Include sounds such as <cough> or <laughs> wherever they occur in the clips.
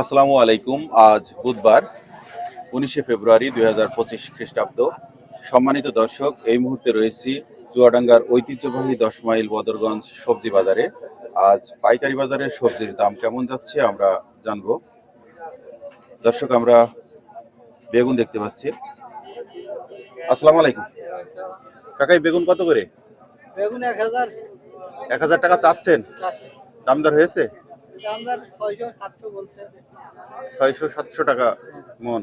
আসসালামু আলাইকুম। আজ বুধবার উনিশে ফেব্রুয়ারি দুই হাজার পঁচিশ খ্রিস্টাব্দ। সম্মানিত দর্শক এই মুহূর্তে রয়েছি চুয়াডাঙ্গার ঐতিহ্যবাহী দশ মাইল বদরগঞ্জ সবজি বাজারে। আজ পাইকারি বাজারে সবজির দাম কেমন যাচ্ছে আমরা জানব। দর্শক আমরা বেগুন দেখতে পাচ্ছি। আসসালামু আলাইকুম। কাকাই বেগুন কত করে? বেগুন এক হাজার। এক হাজার টাকা চাচ্ছেন? দামদার হয়েছে? দামদার ছয়শো সাতশো বলছে। ছয়শো সাতশো টাকা মন।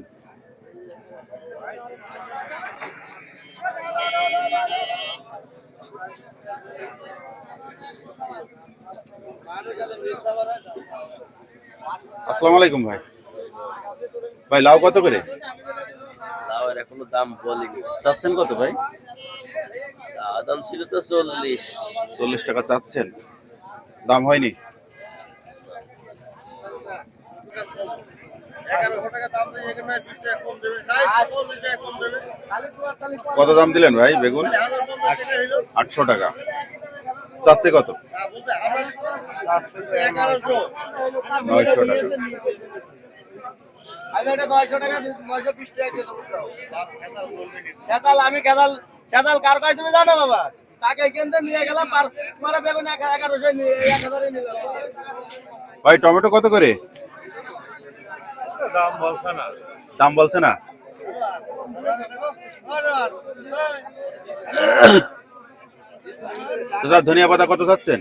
আসসালামু আলাইকুম ভাই। ভাই লাউ কত করে? লাউয়ের এখনও দাম বলিনি। চাচ্ছেন কত ভাই? চা দাম ছিল তো চল্লিশ। চল্লিশ টাকা চাচ্ছেন। দাম হয়নি? কত দাম দিলেন ভাই বেগুন? আটশো। টাকা। চাচ্ছে কত? নয়শো টাকা। আমি খেতাল খেতাল কার কাছে তুমি জানো বাবা? টাকা কিনতে নিয়ে গেলাম তোমার বেগুন এক এগারোশো নিয়ে এক হাজারে নিলাম ভাই টমেটো কত করে? দাম বলছে না। দাম বলছে না? ধনিয়া পাতা কত চাচ্ছেন?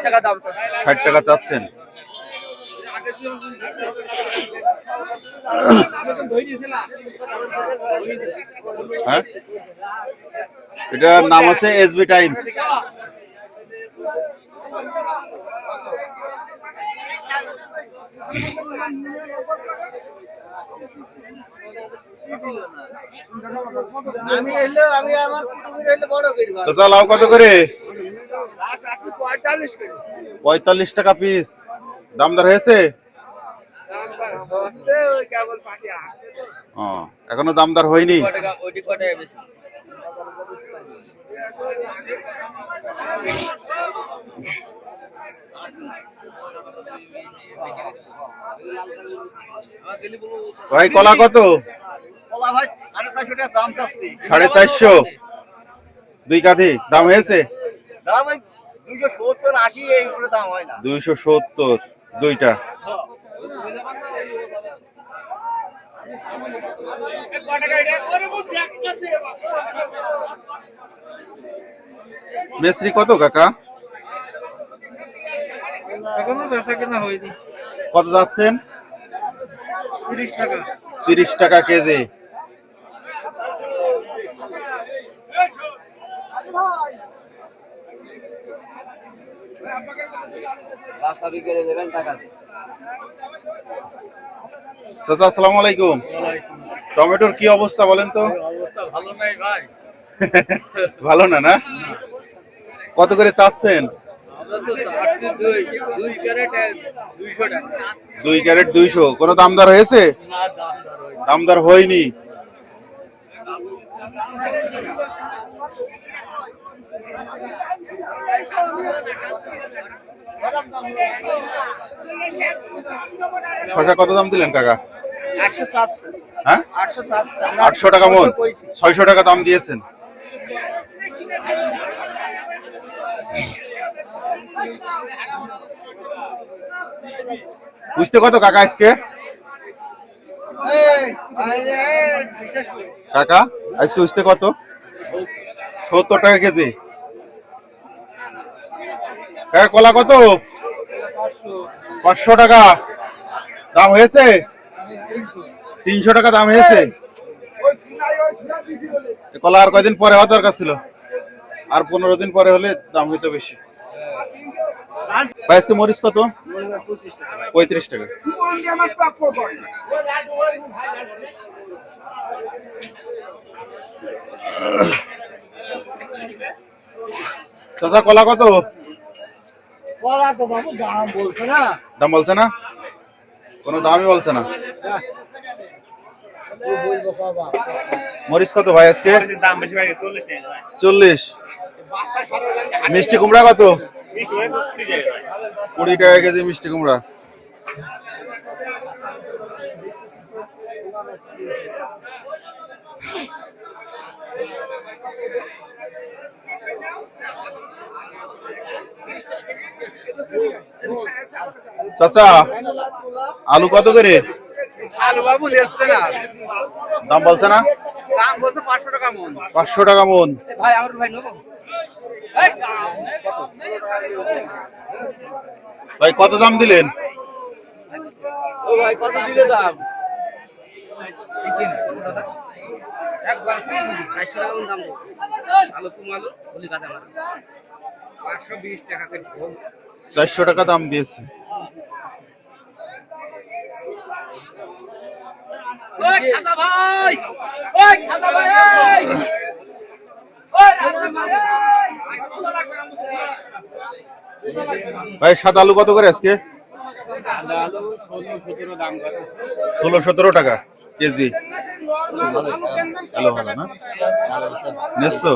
টাকা দাম ষাট টাকা চাচ্ছেন। হ্যাঁ? এটার নাম আছে এসবি টাইমস আমি এলে আমি আমার কুটুমির এলে বড় করি চাচা লাউ কত করে? আছে পঁয়তাল্লিশ করে। পঁয়তাল্লিশ টাকা পিস। দামদার হয়েছে? হচ্ছে ওই কেবল পাটি আসছে তো। ও এখনও দামদার হয়নি? ওইটি কটায় বেশি ভাই কলা কত? সাড়ে চারশো দুই কাঠি দাম হয়েছে? দাম ওই দুশো সত্তর আশি এই উপরে দাম হয় না। দুইশো সত্তর দুইটা। মেসরি কত কাকা? এখনও বেচা কেনা হয়নি। কত যাচ্ছেন? তিরিশ টাকা। তিরিশ টাকা কেজি। চাচা আসসালামু আলাইকুম। টমেটোর কি অবস্থা বলেন তো? অবস্থা ভালো নাই ভাই। <laughs> ভালো না না? কত করে চাচ্ছেন? দুই ক্যারেট দুইশো। কোনো দামদার হয়েছে? হয় দামদার হয়নি। শশা কত দাম দিলেন কাকা? হ্যাঁ? আটশো টাকা মন। ছয়শো টাকা দাম দিয়েছেন। বুঝতে কত কাকা আজকে? কাকা আজকে বুঝতে কত? সত্তর টাকা কেজি। কাকা কলা কত? পাঁচশো টাকা। দাম হয়েছে? তিনশো টাকা দাম হয়েছে। কলা আর কয়দিন পরে হওয়া দরকার ছিল? আর পনেরো দিন পরে হলে দাম হইতো বেশি। আজকে মরিচ কত? পঁয়ত্রিশ টাকা। চাচা কলা কত? কলা তো বাবু দাম বলছে না। দাম বলছে না? কোনো দামই বলছে না। মরিচ কত ভাই আজকে? চল্লিশ। মিষ্টি কুমড়া কত? কুড়ি টাকা কেজি মিষ্টি কুমড়া। চাচা আলু কত করে? আলু বাবু না। দাম বলছে না? দাম বলছে পাঁচশো টাকা মন। পাঁচশো টাকা মন। ভাই আমার ভাই নেব। ভাই কত দাম দিলেন? ও ভাই কত দিলে দাম? একবার চারশো টাকা দাম দিয়েছে। ভাই। ভাই সাদা আলু কত করে আজকে? আলু ষোলো সতেরো টাকা কেজি। ভালো ভালো না? নেছো